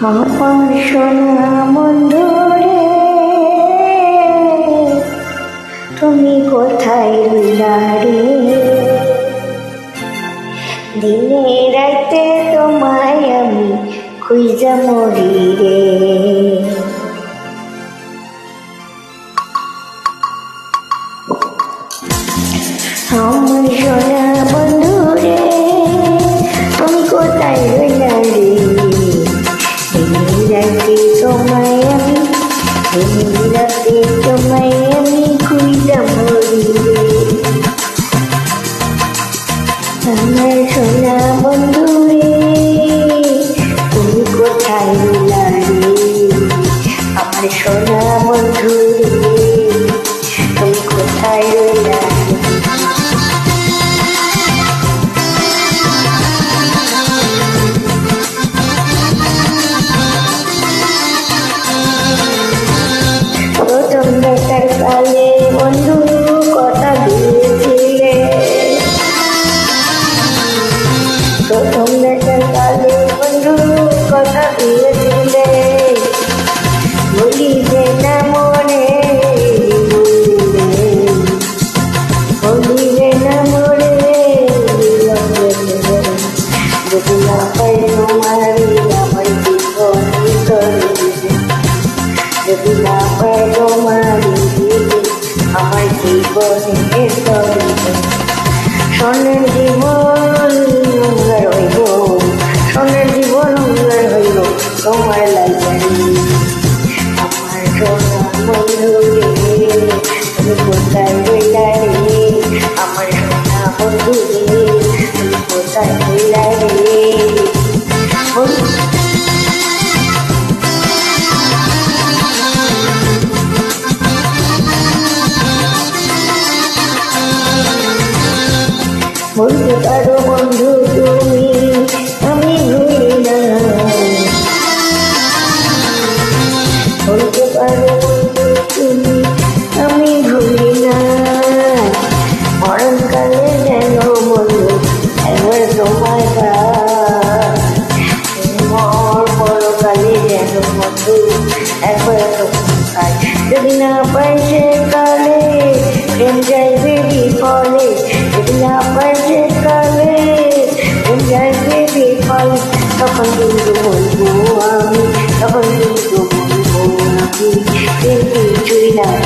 আমার সোনা বন্ধু তুমি কোথায় রইলা দিনে রাতে তোমায় আমি খুঁজা মরি রে। আমার কোথায় রইলা রে আমার সোনা বন্ধু রে তুমি কোথায় রইলা রে প্রথম দেখার কালে যদি না পাই তোমার আমার জীবন চলবে স্বর্ণের জীবন উঙ্গার হইব স্বর্ণের জীবন উঙ্গার হইব তোমার লাইব্রেরি আমার সোনা বন্ধু তুমি কোথায় রইলা বলতে পারো বন্ধু তুমি, আমি ভুলি না। বলতে পারো বন্ধু তুমি, আমি ভুলি না। মরণকালে যেন বন্ধু একবার তোমায় মর পরকালে যেন বন্ধু একবার তোমায় যদি না পাই সে কালে, প্রেম যাইবে বিফলে। না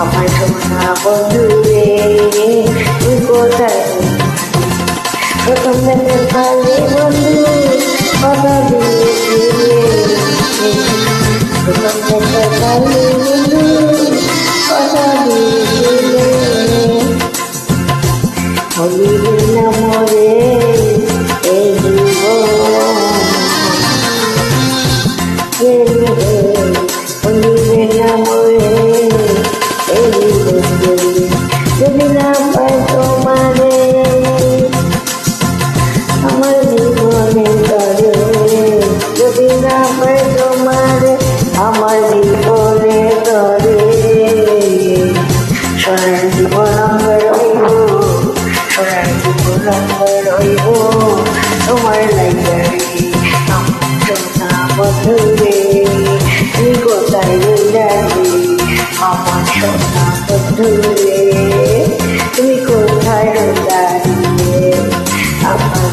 আমার সোনা বন্ধু রে তুই কোথায় প্রথম দেখে বন্ধু কথা আমার রইব তোমার লাইব্রেরি আমরা বন্ধুরে তুই কোথায় রইলারি আমার সোনা বন্ধুরে তুমি কোথায় রইলারি আমার